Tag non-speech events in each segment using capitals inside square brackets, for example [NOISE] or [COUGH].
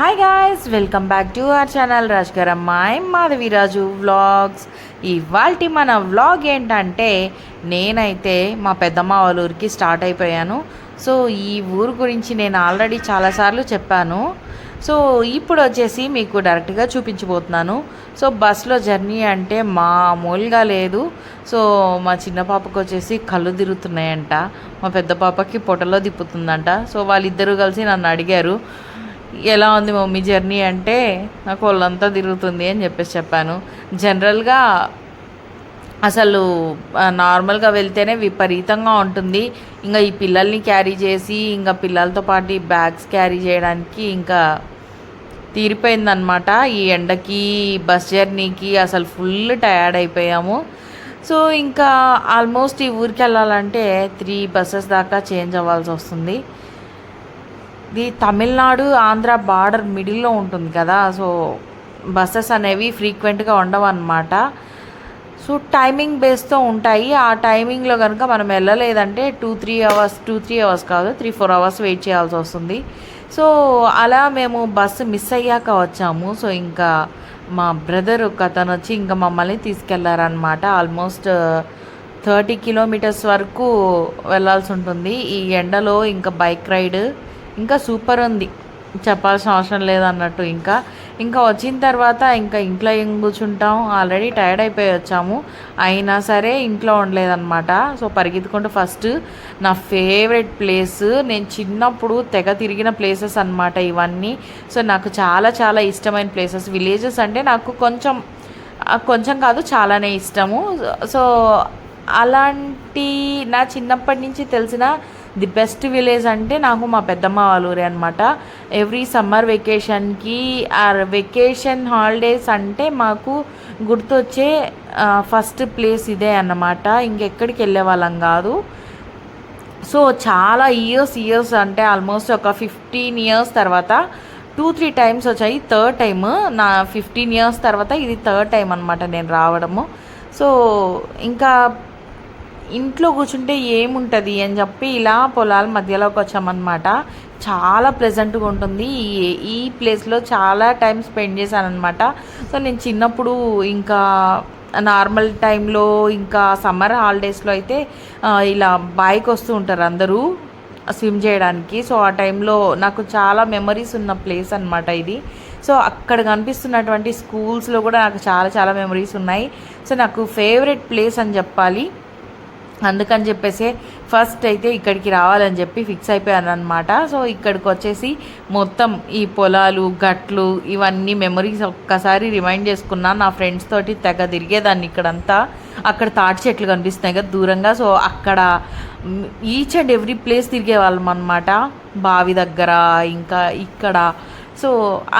Hi guys welcome back to our channel రాజ్కరమ్మాయ్ Madhaviraju vlogs ఇవాల్టి మన vlog ఏంటంటే నేనైతే మా పెద్దమ్మ వాళ్ళ ఊరికి స్టార్ట్ అయిపోయాను. సో ఈ ఊరు గురించి నేను ఆల్రెడీ చాలాసార్లు చెప్పాను. సో ఇప్పుడు వచ్చేసి మీకు డైరెక్ట్గా చూపించబోతున్నాను. సో బస్లో జర్నీ అంటే మామూలుగా లేదు. సో మా చిన్న పాపకు వచ్చేసి కళ్ళు తిరుగుతున్నాయంట. మా పెద్ద పాపకి పొట్టలో తిప్పుతుందంట. సో వాళ్ళిద్దరూ కలిసి నన్ను అడిగారు. ఎలా ఉంది మమ్మీ జర్నీ అంటే నాకు వాళ్ళంతా తిరుగుతుంది అని చెప్పేసి చెప్పాను. జనరల్గా అసలు నార్మల్గా వెళ్తేనే విపరీతంగా ఉంటుంది. ఇంకా ఈ పిల్లల్ని క్యారీ చేసి ఇంకా పిల్లలతో పాటు ఈ బ్యాగ్స్ క్యారీ చేయడానికి ఇంకా తీరిపోయిందనమాట ఈ ఎండకి బస్ జర్నీకి అసలు ఫుల్ టయర్డ్ అయిపోయాము. సో ఇంకా ఆల్మోస్ట్ ఈ ఊరికి వెళ్ళాలంటే త్రీ బస్సెస్ దాకా చేంజ్ అవ్వాల్సి వస్తుంది. ఇది తమిళనాడు ఆంధ్ర బార్డర్ మిడిల్లో ఉంటుంది కదా సో బస్సెస్ అనేవి ఫ్రీక్వెంట్గా ఉండవు అనమాట సో టైమింగ్ బేస్తో ఉంటాయి. ఆ టైమింగ్లో కనుక మనం వెళ్ళలేదంటే two three hours two three hours కాదు త్రీ ఫోర్ అవర్స్ వెయిట్ చేయాల్సి వస్తుంది. సో అలా మేము బస్సు మిస్ అయ్యాక వచ్చాము. సో ఇంకా మా బ్రదర్ ఒక అతను వచ్చి ఇంకా మమ్మల్ని తీసుకెళ్ళారనమాట ఆల్మోస్ట్ థర్టీ కిలోమీటర్స్ వరకు వెళ్ళాల్సి ఉంటుంది. ఈ ఎండలో ఇంకా బైక్ రైడ్ ఇంకా సూపర్ ఉంది. చెప్పాల్సిన అవసరం లేదన్నట్టు ఇంకా. ఇంకా వచ్చిన తర్వాత ఇంకా ఇంట్లో ఏం కూర్చుంటాం? ఆల్రెడీ టైర్డ్ అయిపోయి వచ్చాము. అయినా సరే ఇంట్లో ఉండలేదన్నమాట. సో పరిగెత్తుకుంటూ ఫస్ట్ నా ఫేవరెట్ ప్లేస్ నేను చిన్నప్పుడు తెగ తిరిగిన ప్లేసెస్ అన్నమాట ఇవన్నీ. సో నాకు చాలా చాలా ఇష్టమైన ప్లేసెస్ విలేజెస్ అంటే నాకు కొంచెం కొంచెం కాదు చాలానే ఇష్టము. సో అలాంటి నా చిన్నప్పటి నుంచి తెలిసిన ది బెస్ట్ విలేజ్ అంటే నాకు మా పెద్దమ్మ వాళ్ళూరే అనమాట ఎవ్రీ సమ్మర్ వెకేషన్కి ఆ వెకేషన్ హాలిడేస్ అంటే మాకు గుర్తొచ్చే ఫస్ట్ ప్లేస్ ఇదే అన్నమాట. ఇంకెక్కడికి వెళ్ళే వాళ్ళం కాదు. సో చాలా ఇయర్స్ ఇయర్స్ అంటే ఆల్మోస్ట్ ఒక ఫిఫ్టీన్ ఇయర్స్ తర్వాత టూ త్రీ టైమ్స్ వచ్చాయి. థర్డ్ టైమ్ నా ఫిఫ్టీన్ ఇయర్స్ తర్వాత ఇది థర్డ్ టైం అనమాట నేను రావడము. సో ఇంకా ఇంట్లో కూర్చుంటే ఏముంటుంది అని చెప్పి ఇలా పొలాల మధ్యలోకి వచ్చామన్నమాట. చాలా ప్లెజెంట్గా ఉంటుంది. ఈ ఈ ప్లేస్లో చాలా టైం స్పెండ్ చేశానమాట సో నేను చిన్నప్పుడు ఇంకా నార్మల్ టైంలో ఇంకా సమ్మర్ హాలిడేస్లో అయితే ఇలా బాయ్కి వస్తూ ఉంటారు అందరూ స్విమ్ చేయడానికి. సో ఆ టైంలో నాకు చాలా మెమరీస్ ఉన్న ప్లేస్ అనమాట ఇది. సో అక్కడ కనిపిస్తున్నటువంటి స్కూల్స్లో కూడా నాకు చాలా చాలా మెమరీస్ ఉన్నాయి. సో నాకు ఫేవరెట్ ప్లేస్ అని చెప్పాలి. అందుకని చెప్పేసి ఫస్ట్ అయితే ఇక్కడికి రావాలని చెప్పి ఫిక్స్ అయిపోయాను అనమాట సో ఇక్కడికి వచ్చేసి మొత్తం ఈ పొలాలు గట్లు ఇవన్నీ మెమరీస్ ఒక్కసారి రిమైండ్ చేసుకున్నా నా ఫ్రెండ్స్ తోటి తెగ తిరిగేదాన్ని ఇక్కడంతా. అక్కడ తాటి చెట్లు కనిపిస్తున్నాయి కదా దూరంగా. సో అక్కడ ఈచ్ అండ్ ఎవ్రీ ప్లేస్ తిరిగే వాళ్ళం అనమాట బావి దగ్గర ఇంకా ఇక్కడ సో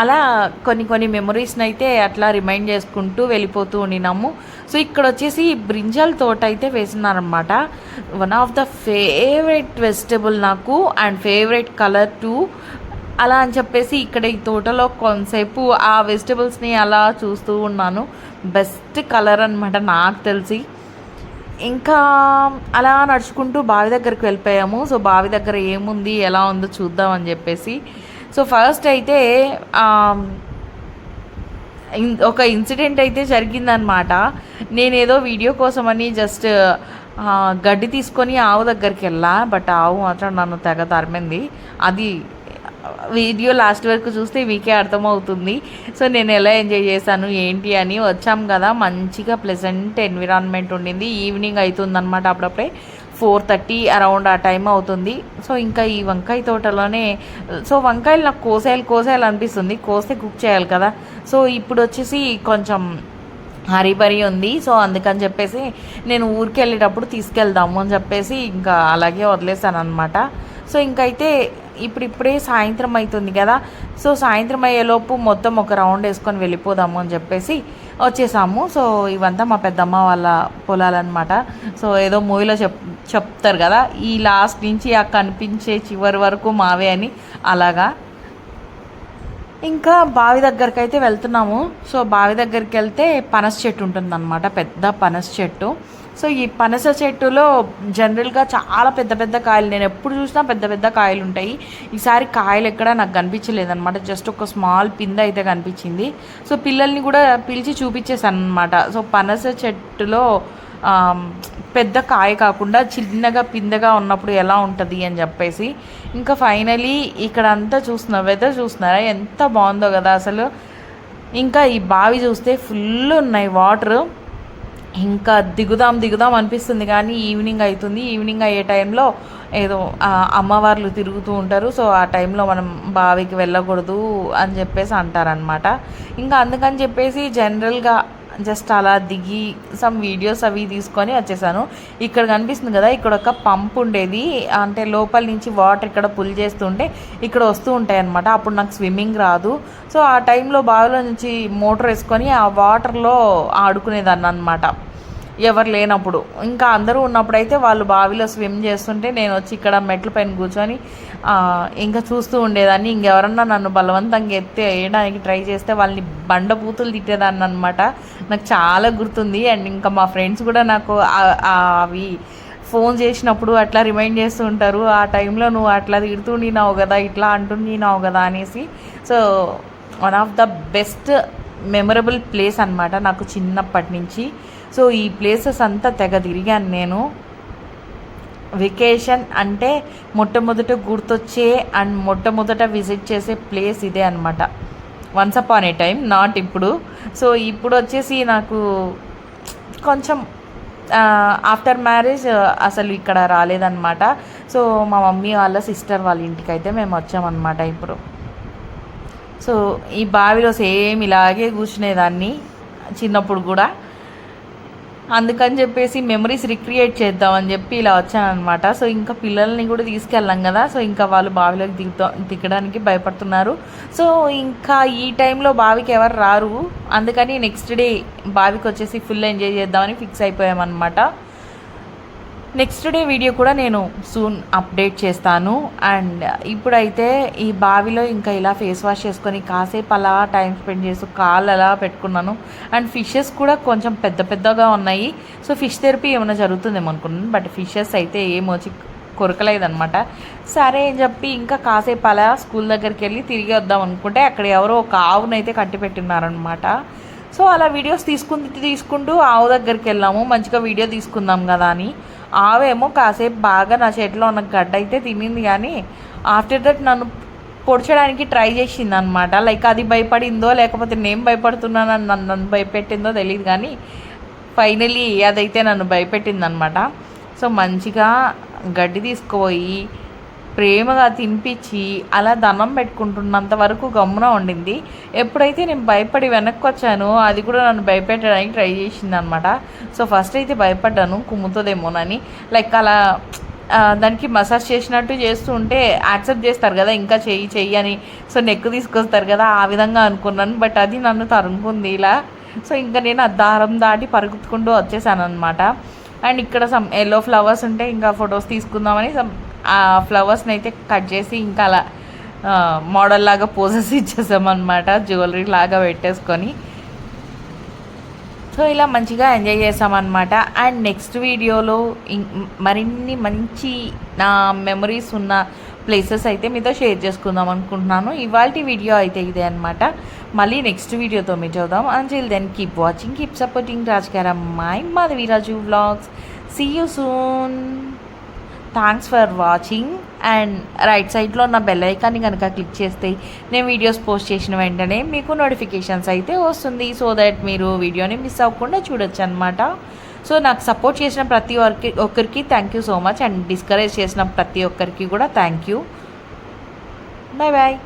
అలా కొన్ని కొన్ని మెమరీస్ని అయితే అట్లా రిమైండ్ చేసుకుంటూ వెళ్ళిపోతూ ఉండినాము. సో ఇక్కడ వచ్చేసి బ్రింజల్ తోట అయితే వేసినారనమాట one of the favourite vegetable నాకు అండ్ ఫేవరెట్ కలర్ టు అలా అని చెప్పేసి ఇక్కడ ఈ తోటలో కొంతసేపు ఆ వెజిటబుల్స్ని అలా చూస్తూ ఉన్నాను. బెస్ట్ కలర్ అనమాట నాకు తెలిసి. ఇంకా అలా నడుచుకుంటూ బావి దగ్గరికి వెళ్ళిపోయాము. సో బావి దగ్గర ఏముంది ఎలా ఉందో చూద్దామని చెప్పేసి. సో ఫస్ట్ అయితే um, ఒక ఇన్సిడెంట్ అయితే జరిగిందనమాట నేనేదో వీడియో కోసమని జస్ట్ uh, గడ్డి తీసుకొని ఆవు దగ్గరికి వెళ్ళా. బట్ ఆవు మాత్రం నన్ను తెగ తరిమింది. అది వీడియో లాస్ట్ వరకు చూస్తే మీకే అర్థమవుతుంది. సో నేను ఎలా ఎంజాయ్ చేశాను ఏంటి అని. వచ్చాం కదా మంచిగా ప్లెజెంట్ ఎన్విరాన్మెంట్ ఉండింది. ఈవినింగ్ అవుతుందన్నమాట అప్పుడప్పుడే. ఫోర్ థర్టీ అరౌండ్ ఆ టైం అవుతుంది. సో ఇంకా ఈ వంకాయ తోటలోనే సో వంకాయలు నాకు కోసేయాలి కోసేయాలి అనిపిస్తుంది. కోస్తే కుక్ చేయాలి కదా. సో ఇప్పుడు వచ్చేసి కొంచెం హరిబరి ఉంది. సో అందుకని చెప్పేసి నేను ఊరికి వెళ్ళేటప్పుడు తీసుకెళ్దాము అని చెప్పేసి ఇంకా అలాగే వదిలేసాను అనమాట సో ఇంకైతే ఇప్పుడు ఇప్పుడే సాయంత్రం అవుతుంది కదా. సో సాయంత్రం అయ్యేలోపు మొత్తం ఒక రౌండ్ వేసుకొని వెళ్ళిపోదాము అని చెప్పేసి వచ్చేసాము. సో ఇవంతా మా పెద్దమ్మ వాళ్ళ పొలాలన్నమాట. సో ఏదో మూవీలో చెప్ చెప్తారు కదా ఈ లాస్ట్ నుంచి ఆ కనిపించే చివరి వరకు మావే అని. అలాగా. ఇంకా బావి దగ్గరికి అయితే వెళ్తున్నాము. సో బావి దగ్గరికి వెళ్తే పనస చెట్టు ఉంటుందన్నమాట. పెద్ద పనస చెట్టు. సో ఈ పనస చెట్టులో జనరల్గా చాలా పెద్ద పెద్ద కాయలు నేను ఎప్పుడు చూసినా పెద్ద పెద్ద కాయలు ఉంటాయి. ఈసారి కాయలు ఎక్కడ నాకు కనిపించలేదన్నమాట. జస్ట్ ఒక స్మాల్ పింద అయితే కనిపించింది. సో పిల్లల్ని కూడా పిలిచి చూపించేసాను అనమాట సో పనస చెట్టులో పెద్ద కాయ కాకుండా చిన్నగా పిందగా ఉన్నప్పుడు ఎలా ఉంటుంది అని చెప్పేసి. ఇంకా ఫైనలీ ఇక్కడ అంతా చూస్తున్నా వెదర్ చూస్తున్నారా? ఎంత బాగుందో కదా అసలు. ఇంకా ఈ బావి చూస్తే ఫుల్ ఉన్నాయి వాటర్. ఇంకా దిగుదాం దిగుదాం అనిపిస్తుంది కానీ ఈవినింగ్ అవుతుంది. ఈవినింగ్ అయ్యే టైంలో ఏదో అమ్మవార్లు తిరుగుతూ ఉంటారు. సో ఆ టైంలో మనం బావికి వెళ్ళకూడదు అని చెప్పేసి అంటారనమాట ఇంకా అందుకని చెప్పేసి జనరల్గా జస్ట్ అలా దిగి సమ్ వీడియోస్ అవి తీసుకొని వచ్చేసాను. ఇక్కడ కనిపిస్తుంది కదా ఇక్కడ ఒక పంప్ ఉండేది. అంటే లోపల నుంచి వాటర్ ఇక్కడ పుల్ చేస్తుంటే ఇక్కడ వస్తూ ఉంటాయి అనమాట అప్పుడు నాకు స్విమ్మింగ్ రాదు. సో ఆ టైంలో బావిలో నుంచి మోటార్ వేసుకొని ఆ వాటర్లో ఆడుకునేదాన్ని అనమాట ఎవరు లేనప్పుడు. ఇంకా అందరూ ఉన్నప్పుడైతే వాళ్ళు బావిలో స్విమ్ చేస్తుంటే నేను వచ్చి ఇక్కడ మెట్ల పైన కూర్చొని ఇంకా చూస్తూ ఉండేదాన్ని. ఇంకెవరన్నా నన్ను బలవంతంగా ఎత్తి వేయడానికి ట్రై చేస్తే వాళ్ళని బండ పూతులు తిట్టేదాన్ని అనమాట నాకు చాలా గుర్తుంది. అండ్ ఇంకా మా ఫ్రెండ్స్ కూడా నాకు అవి ఫోన్ చేసినప్పుడు అట్లా రిమైండ్ చేస్తూ ఉంటారు. ఆ టైంలో నువ్వు అట్లా తిడుతుండినావు కదా ఇట్లా అంటుండినావు కదా అనేసి. So one of the best memorable place అన్నమాట నాకు చిన్నప్పటి నుంచి. సో ఈ ప్లేసెస్ అంతా తెగ తిరిగాను నేను. వెకేషన్ అంటే మొట్టమొదట గుర్తొచ్చే అండ్ మొట్టమొదట విజిట్ చేసే ప్లేస్ ఇదే అనమాట once upon a time not ఇప్పుడు. సో ఇప్పుడు వచ్చేసి నాకు కొంచెం ఆఫ్టర్ మ్యారేజ్ అసలు ఇక్కడ రాలేదన్నమాట. సో మా మమ్మీ వాళ్ళ సిస్టర్ వాళ్ళ ఇంటికి అయితే మేము వచ్చామన్నమాట ఇప్పుడు. సో ఈ బావిలో సేమ్ ఇలాగే కూర్చునేదాన్ని చిన్నప్పుడు కూడా. అందుకని చెప్పేసి మెమరీస్ రిక్రియేట్ చేద్దామని చెప్పి ఇలా వచ్చానమాట సో ఇంకా పిల్లల్ని కూడా తీసుకెళ్ళాం కదా. సో ఇంకా వాళ్ళు బావిలోకి దిగుతా దిగడానికి భయపడుతున్నారు. సో ఇంకా ఈ టైంలో బావికి ఎవరు రారు. అందుకని నెక్స్ట్ డే బావికి వచ్చేసి ఫుల్ ఎంజాయ్ చేద్దామని ఫిక్స్ అయిపోయామన్నమాట. నెక్స్ట్ డే వీడియో కూడా నేను సూన్ అప్డేట్ చేస్తాను. అండ్ ఇప్పుడైతే ఈ బావిలో ఇంకా ఇలా ఫేస్ వాష్ చేసుకొని కాసేపు అలా టైం స్పెండ్ చేసి కాళ్ళు అలా పెట్టుకున్నాను. అండ్ ఫిషెస్ కూడా కొంచెం పెద్ద పెద్దగా ఉన్నాయి. సో ఫిష్ థెరపీ ఏమైనా జరుగుతుందేమో అనుకున్నాను బట్ ఫిషెస్ అయితే ఏమొచ్చి కొరకలేదనమాట సరే అని చెప్పి ఇంకా కాసేపు అలా స్కూల్ దగ్గరికి వెళ్ళి తిరిగి వద్దాం అనుకుంటే అక్కడ ఎవరో ఒక ఆవునైతే కట్టి పెట్టినారనమాట సో అలా వీడియోస్ తీసుకుంటూ తీసుకుంటూ ఆవు దగ్గరికి వెళ్ళాము. మంచిగా వీడియో తీసుకుందాం కదా అని. ఆవేమో కాసేపు బాగా నా చేతిలో ఉన్న గడ్డ అయితే తినింది కానీ ఆఫ్టర్ దట్ నన్ను పొడిచడానికి ట్రై చేసింది అనమాట లైక్ అది భయపడిందో లేకపోతే నేను భయపడుతున్నానని నన్ను నన్ను భయపెట్టిందో తెలియదు కానీ ఫైనలీ అదైతే నన్ను భయపెట్టింది అనమాట సో మంచిగా గడ్డి తీసుకుపోయి ప్రేమగా తినిపించి అలా దండం పెట్టుకుంటున్నంత వరకు గమ్మున ఉండింది. ఎప్పుడైతే నేను భయపడి వెనక్కి వచ్చానో అది కూడా నన్ను భయపెట్టడానికి ట్రై చేసింది అనమాట సో ఫస్ట్ అయితే భయపడ్డాను కుమ్ముతుందేమోనని. లైక్ అలా దానికి మసాజ్ చేసినట్టు చేస్తూ ఉంటే యాక్సెప్ట్ చేస్తారు కదా ఇంకా చెయ్యి చెయ్యి అని. సో నెక్ తీసుకొస్తారు కదా ఆ విధంగా అనుకున్నాను. బట్ అది నన్ను తరుముకుంది ఇలా. సో ఇంకా నేను ఆ దారం దాటి పరుగుతుకుంటూ వచ్చేసాను అనమాట అండ్ ఇక్కడ సమ్ ఎల్లో ఫ్లవర్స్ ఉంటే ఇంకా ఫొటోస్ తీసుకుందామని సమ్ ఆ ఫ్లవర్స్ని అయితే కట్ చేసి ఇంకా అలా మోడల్ లాగా పోజెస్ [LAUGHS] ఇచ్చేసామన్నమాట జ్యువెలరీ లాగా పెట్టేసుకొని. సో ఇలా మంచిగా ఎంజాయ్ చేసామన్నమాట. అండ్ నెక్స్ట్ వీడియోలో మరిన్ని మంచి నా మెమరీస్ ఉన్న ప్లేసెస్ అయితే మీతో షేర్ చేసుకుందాం అనుకుంటున్నాను. ఇవాళ వీడియో అయితే ఇదే అనమాట మళ్ళీ నెక్స్ట్ వీడియోతో మీ చూద్దాం. Until then keep watching keep supporting Rajakaram my Madhaviraju vlogs see you soon thanks for watching and right సైడ్లో ఉన్న బెల్ ఐకాన్ని కనుక క్లిక్ చేస్తే నేను వీడియోస్ పోస్ట్ చేసిన వెంటనే మీకు నోటిఫికేషన్స్ అయితే వస్తుంది. సో దట్ మీరు వీడియోని మిస్ అవ్వకుండా చూడొచ్చు అనమాట సో నాకు సపోర్ట్ చేసిన ప్రతి ఒక్కరికి ఒక్కరికి thank you so much and discourage చేసిన ప్రతి ఒక్కరికి కూడా థ్యాంక్ యూ బాయ్ బాయ్